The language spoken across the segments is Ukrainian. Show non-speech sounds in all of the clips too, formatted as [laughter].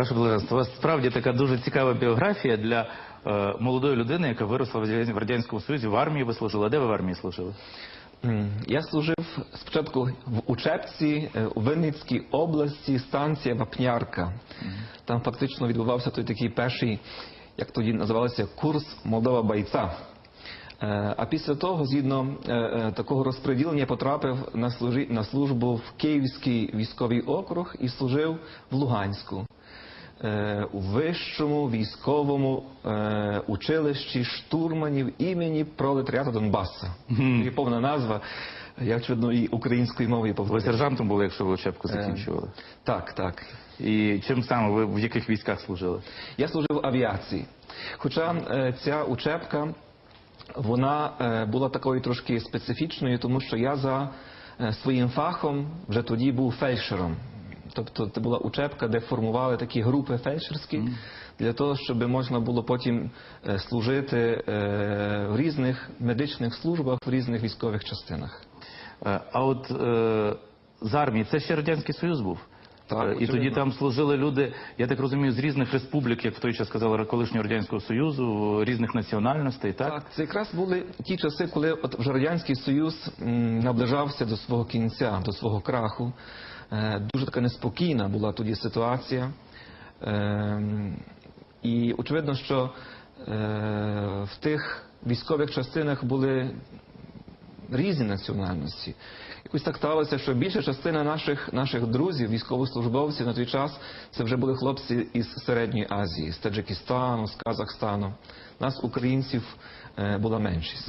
Ваше Блаженство, у вас справді така дуже цікава біографія для е, молодої людини, яка виросла в Радянському Союзі, в армії ви служили. А де ви в армії служили? Я служив спочатку в учебці е, у Винницькій області, станція Вапнярка. Там фактично відбувався той такий перший, як тоді називалося, курс Молдова бойця. Е, А після того, згідно е, такого розподілення, потрапив на службу в Київський військовий округ і служив в Луганську. Е, У вищому військовому е, училищі штурманів імені пролетаріату Донбаса. Є повна назва. Я очевидно і українською мовою Ви сержантом були, якщо ви учебку Е. закінчували. Так, так. І чим саме ви в яких військах служили? Я служив в авіації. Хоча е, ця учебка вона е, була такою трошки специфічною, тому що я за е, своїм фахом вже тоді був фельдшером. Тобто це була учебка, де формували такі групи фельдшерські для того, щоб можна було потім е, служити е, в різних медичних службах, в різних військових частинах. Е, А от е, з армії це ще Радянський Союз був. Так, і очевидно. тоді там служили люди, я так розумію, з різних республік, як в той час сказали, колишнього Радянського Союзу, різних національностей, так? Так, це якраз були ті часи, коли от вже радянський союз м, наближався до свого кінця, до свого краху. Е, Дуже така неспокійна була тоді ситуація. Ем, І очевидно, що е, в тих військових частинах були різні національності. Якось так сталося, що більша частина наших, наших друзів, військовослужбовців на той час, це вже були хлопці із Середньої Азії, з Таджикистану, з Казахстану. Нас, українців, е, була меншість.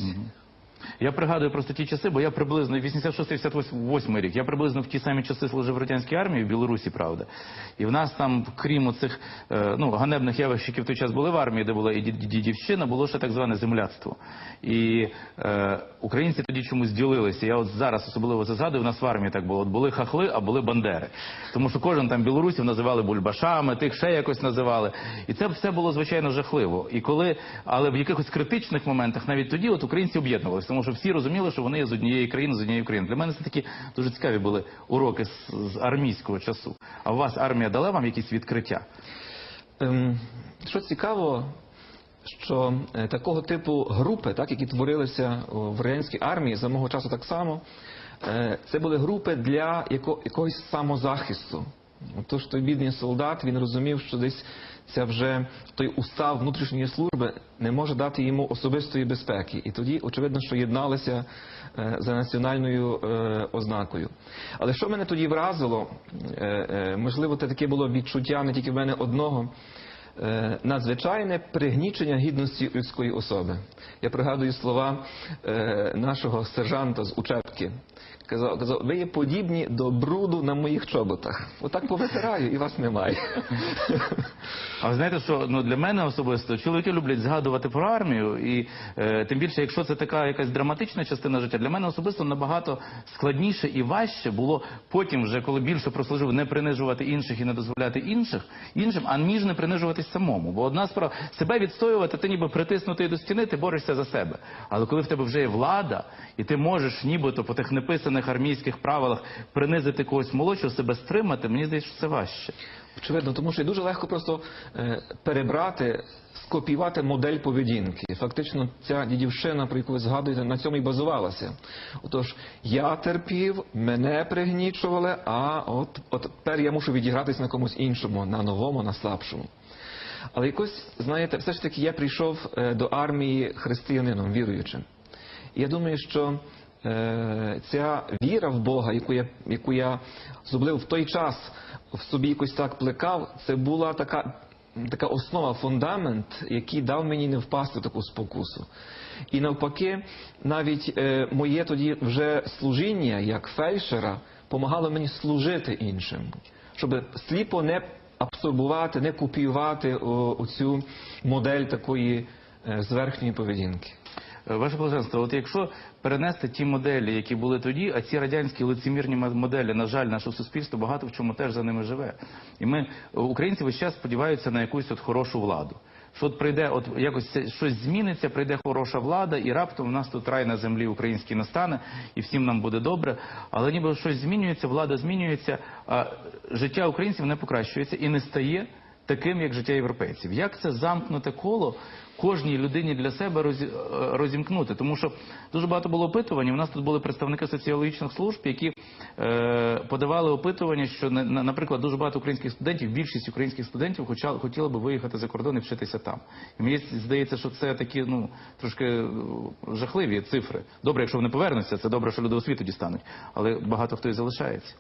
Я пригадую просто ті часи, бо я приблизно 86-88 рік. Я приблизно в ті самі часи служив в радянській армії в Білорусі, правда. І в нас там, крім цих ну, ганебних явищ, які в той час були в армії, де була і дідівщина, було ще так зване земляцтво. І е, українці тоді чомусь ділилися. Я от зараз особливо це згадую, в нас в армії так було. От були хахли, а були бандери. Тому що кожен там білорусів називали бульбашами, тих ще якось називали. І це все було звичайно жахливо. І коли, але в якихось критичних моментах, навіть тоді, от українці об'єднувалися, тому що всі розуміли, що вони є з однієї країни, з однієї країни. Для мене це такі дуже цікаві були уроки з, з армійського часу. А у вас армія дала вам якісь відкриття? Ем, Що цікаво, що е, такого типу групи, так, які творилися в радянській армії за мого часу так само, е, це були групи для яко- якогось самозахисту. Тож той бідний солдат він розумів, що десь ця вже той устав внутрішньої служби не може дати йому особистої безпеки. І тоді, очевидно, що єдналися е, за національною е, ознакою. Але що мене тоді вразило, е, можливо, це таке було відчуття не тільки в мене одного. Надзвичайне пригнічення гідності людської особи. Я пригадую слова нашого сержанта з учебки. Казав, казав, ви є подібні до бруду на моїх чоботах. Отак повитираю і вас немає. А ви знаєте, що ну для мене особисто чоловіки люблять згадувати про армію, і е, тим більше, якщо це така якась драматична частина життя, для мене особисто набагато складніше і важче було потім, вже коли більше прослужив, не принижувати інших і не дозволяти інших іншим, а ніж не принижуватись самому. Бо одна справа себе відстоювати, ти ніби притиснутий до стіни, ти борешся за себе. Але коли в тебе вже є влада, і ти можеш нібито по тих неписаних армійських правилах принизити когось молодшого, себе стримати, мені здається, що це важче. Очевидно, тому що дуже легко просто е, перебрати, скопіювати модель поведінки. Фактично, ця дідівщина, про яку ви згадуєте, на цьому і базувалася. Отож, я терпів, мене пригнічували, а от, от тепер я мушу відігратись на комусь іншому, на новому, на слабшому. Але якось, знаєте, все ж таки я прийшов е, до армії християнином, віруючим. І я думаю, що ця віра в Бога, яку я, яку я особливо в той час в собі якось так плекав, це була така, така основа, фундамент, який дав мені не впасти в таку спокусу. І навпаки, навіть е, моє тоді вже служіння як фельдшера помагало мені служити іншим, щоб сліпо не абсорбувати, не копіювати оцю модель такої е, зверхньої поведінки. Е, Ваше блаженство, от якщо перенести ті моделі, які були тоді, а ці радянські лицемірні моделі, на жаль, наше суспільство багато в чому теж за ними живе. І ми, українці, весь час сподіваються на якусь от хорошу владу. Що от прийде, от якось щось зміниться, прийде хороша влада, і раптом в нас тут рай на землі український настане, і всім нам буде добре. Але ніби щось змінюється, влада змінюється, а життя українців не покращується і не стає таким, як життя європейців. Як це замкнуте коло кожній людині для себе е, розімкнути? Тому що дуже багато було опитувань. У нас тут були представники соціологічних служб, які е, подавали опитування, що на- на- наприклад, дуже багато українських студентів, більшість українських студентів хоча, хотіли би виїхати за кордон і вчитися там. І мені здається, що це такі ну трошки е, жахливі цифри. Добре, якщо вони повернуться, це добре, що люди освіту дістануть, але багато хто і залишається.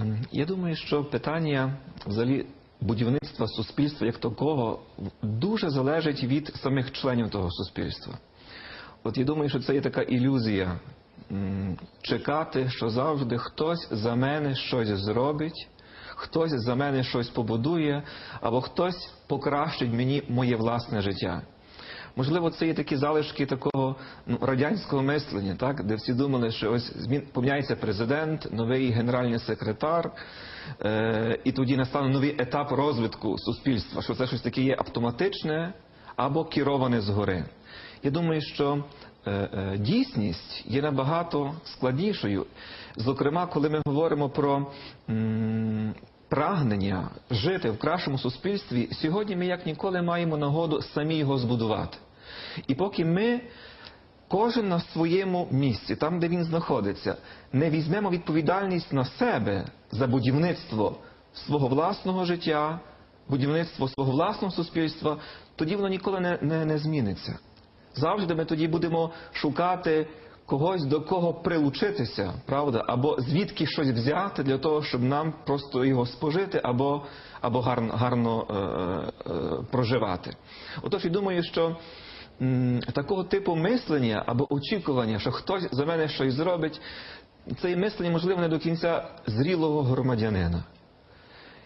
Ем, Я думаю, що питання взагалі будівництва суспільства як такого дуже залежить від самих членів того суспільства. От я думаю, що це є така ілюзія чекати, що завжди хтось за мене щось зробить, хтось за мене щось побудує, або хтось покращить мені моє власне життя. Можливо, це є такі залишки такого ну, радянського мислення, так, де всі думали, що ось змін поміняється президент, новий генеральний секретар, е, і тоді настане новий етап розвитку суспільства, що це щось таке є автоматичне або кероване згори. Я думаю, що е, е, дійсність є набагато складнішою. Зокрема, коли ми говоримо про прагнення жити в кращому суспільстві, сьогодні ми як ніколи маємо нагоду самі його збудувати. І поки ми, кожен на своєму місці, там, де він знаходиться, не візьмемо відповідальність на себе за будівництво свого власного життя, будівництво свого власного суспільства, тоді воно ніколи не, не, не зміниться. Завжди ми тоді будемо шукати когось до кого прилучитися, правда, або звідки щось взяти для того, щоб нам просто його спожити, або, або гарно, гарно е, е, проживати. Отож, я думаю, що такого типу мислення або очікування, що хтось за мене щось зробить, це мислення, можливо, не до кінця зрілого громадянина.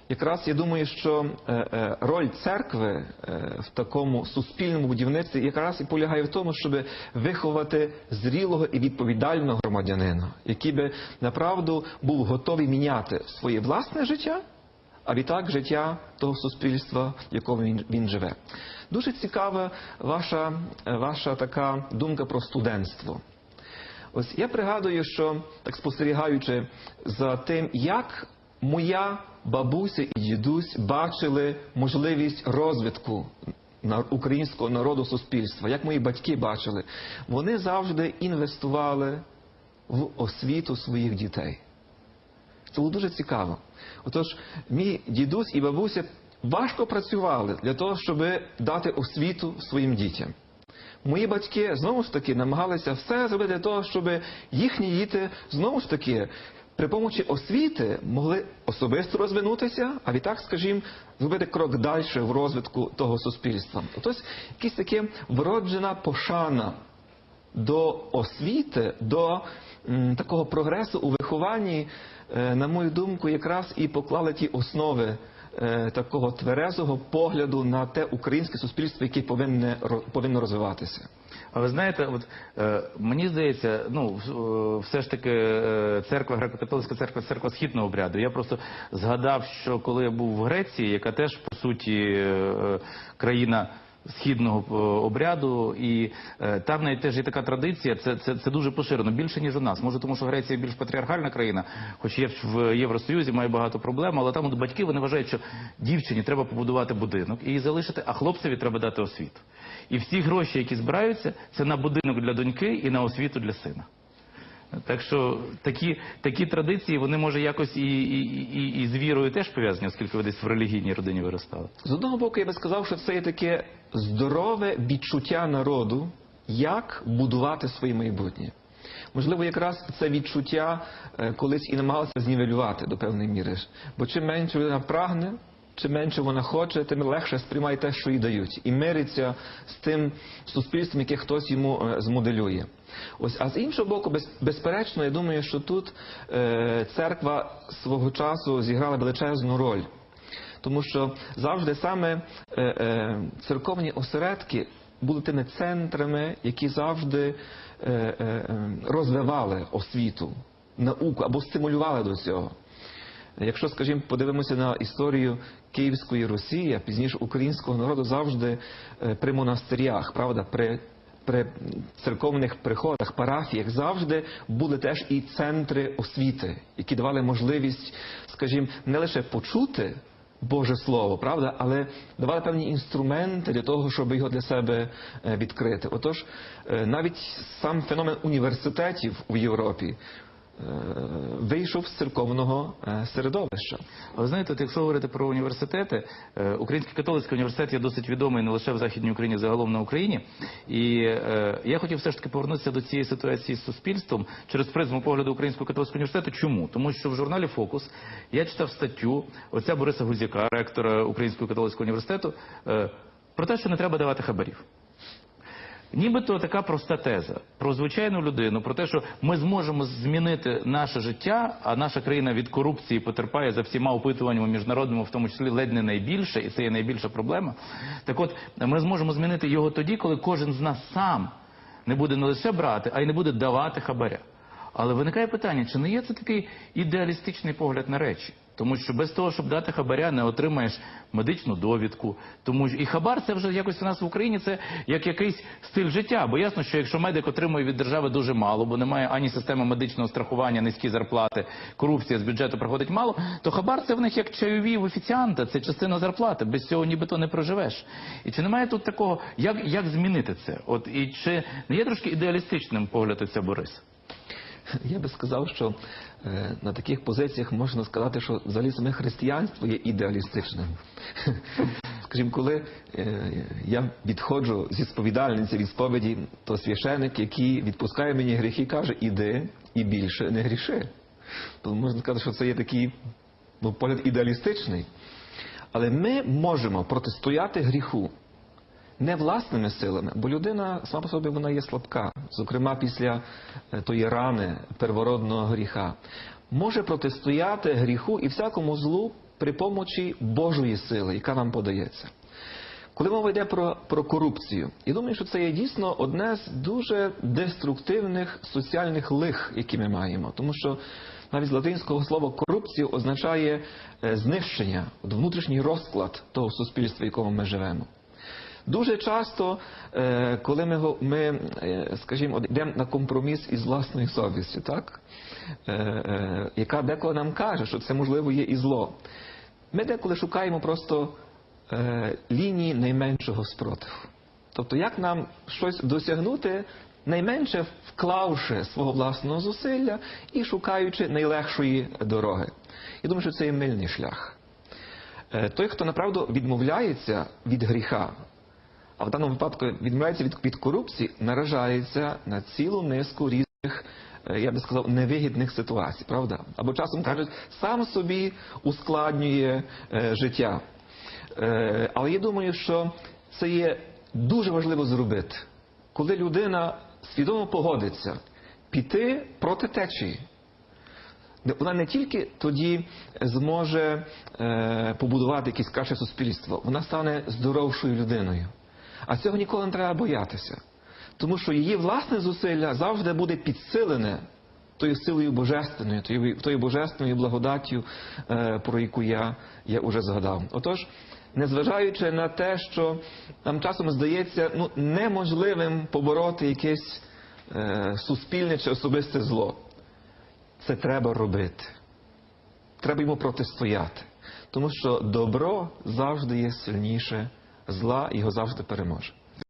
Якраз я думаю, що е, е, роль церкви е, в такому суспільному будівництві якраз і полягає в тому, щоб виховати зрілого і відповідального громадянина, який би направду був готовий міняти своє власне життя, а відтак життя того суспільства, в якому він, він живе. Дуже цікава ваша, е, ваша така думка про студентство. Ось я пригадую, що так спостерігаючи за тим, як моя бабуся і дідусь бачили можливість розвитку українського народу суспільства, як мої батьки бачили, вони завжди інвестували в освіту своїх дітей. Це було дуже цікаво. Отож, мій дідусь і бабуся важко працювали для того, щоб дати освіту своїм дітям. Мої батьки знову ж таки намагалися все зробити для того, щоб їхні діти знову ж таки при помочі освіти могли особисто розвинутися, а відтак, скажімо, зробити крок далі в розвитку того суспільства. Тобто якась таке вроджена пошана до освіти, до такого прогресу у вихованні, е, на мою думку, якраз і поклали ті основи е, такого тверезого погляду на те українське суспільство, яке повинне повинно розвиватися. А ви знаєте, от е, мені здається, ну е, все ж таки церква греко-католицька церква, церква східного обряду. Я просто згадав, що коли я був в Греції, яка теж по суті е, країна. Східного е, обряду, і е, там навіть теж є така традиція. Це, це, це дуже поширено, більше ніж у нас. Може, тому що Греція більш патріархальна країна, хоч є в Євросоюзі, має багато проблем, але там от батьки вони вважають, що дівчині треба побудувати будинок і її залишити, а хлопцеві треба дати освіту. І всі гроші, які збираються, це на будинок для доньки і на освіту для сина. Так що такі, такі традиції, вони може якось і, і, і, і з вірою теж пов'язані, оскільки ви десь в релігійній родині виростали. З одного боку, я би сказав, що це є таке здорове відчуття народу, як будувати своє майбутнє. Можливо, якраз це відчуття е, колись і намагалися знівелювати до певної міри. Бо чим менше людина прагне, чим менше вона хоче, тим легше сприймає те, що їй дають, і мириться з тим суспільством, яке хтось йому е, змоделює. Ось, а з іншого боку, без, безперечно, я думаю, що тут е, церква свого часу зіграла величезну роль. Тому що завжди саме е, е, церковні осередки були тими центрами, які завжди е, е, е, розвивали освіту, науку або стимулювали до цього. Якщо, скажімо, подивимося на історію Київської Росії, пізніше українського народу завжди е, при монастирях, правда, при, при церковних приходах, парафіях завжди були теж і центри освіти, які давали можливість, скажімо, не лише почути Боже Слово, правда? Але давали певні інструменти для того, щоб його для себе е, відкрити. Отож, е, навіть сам феномен університетів у Європі вийшов з церковного е, середовища. А ви знаєте, от якщо говорити про університети, е, Український католицький університет є досить відомий не лише в Західній Україні, а загалом на Україні. І е, я хотів все ж таки повернутися до цієї ситуації з суспільством через призму погляду Українського католицького університету. Чому? Тому що в журналі Фокус я читав статтю отця Бориса Гузяка, ректора Українського католицького університету, е, про те, що не треба давати хабарів. Нібито така проста теза про звичайну людину, про те, що ми зможемо змінити наше життя, а наша країна від корупції потерпає за всіма опитуваннями міжнародними, в тому числі ледь не найбільше, і це є найбільша проблема. Так от ми зможемо змінити його тоді, коли кожен з нас сам не буде не лише брати, а й не буде давати хабаря. Але виникає питання, чи не є це такий ідеалістичний погляд на речі? Тому що без того, щоб дати хабаря, не отримаєш медичну довідку. Тому що і хабар це вже якось у нас в Україні це як якийсь стиль життя. Бо ясно, що якщо медик отримує від держави дуже мало, бо немає ані системи медичного страхування, низькі зарплати, корупція з бюджету приходить мало, то хабар це в них як чайові в офіціанта, це частина зарплати. Без цього нібито не проживеш. І чи немає тут такого, як, як змінити це? От і чи не є трошки ідеалістичним погляд отця Бориса? Я би сказав, що е, на таких позиціях можна сказати, що взагалі саме християнство є ідеалістичним. [laughs] Скажімо, коли е, я відходжу зі сповідальниці від сповіді, то священик, який відпускає мені гріхи, каже, іди і більше не гріши. То можна сказати, що це є такий ну, погляд ідеалістичний. Але ми можемо протистояти гріху не власними силами, бо людина сама по собі вона є слабка, зокрема після е, тої рани первородного гріха, може протистояти гріху і всякому злу при помочі Божої сили, яка нам подається. Коли мова йде про, про корупцію, я думаю, що це є дійсно одне з дуже деструктивних соціальних лих, які ми маємо, тому що навіть з латинського слова корупція означає е, знищення, внутрішній розклад того суспільства, в якому ми живемо. Дуже часто, е, коли ми, ми е, скажімо, йдемо на компроміс із власною совістю, так? Е, яка деколи нам каже, що це можливо є і зло. Ми деколи шукаємо просто лінії найменшого спротиву. Тобто, як нам щось досягнути, найменше вклавши свого власного зусилля і шукаючи найлегшої дороги. Я думаю, що це є мильний шлях. Той, хто направду відмовляється від гріха, а в даному випадку відмовляється від, від корупції, наражається на цілу низку різних, е, я би сказав, невигідних ситуацій, правда? Або часом кажуть, сам собі ускладнює е, життя. Е, але я думаю, що це є дуже важливо зробити, коли людина свідомо погодиться піти проти течії. Вона не тільки тоді зможе е, побудувати якесь краще суспільство, вона стане здоровшою людиною. А цього ніколи не треба боятися. Тому що її власне зусилля завжди буде підсилене тою силою божественною, тою, божественною благодаттю, е, про яку я, я уже згадав. Отож, незважаючи на те, що нам часом здається ну, неможливим побороти якесь е, суспільне чи особисте зло, це треба робити. Треба йому протистояти. Тому що добро завжди є сильніше зла, його завжди переможе.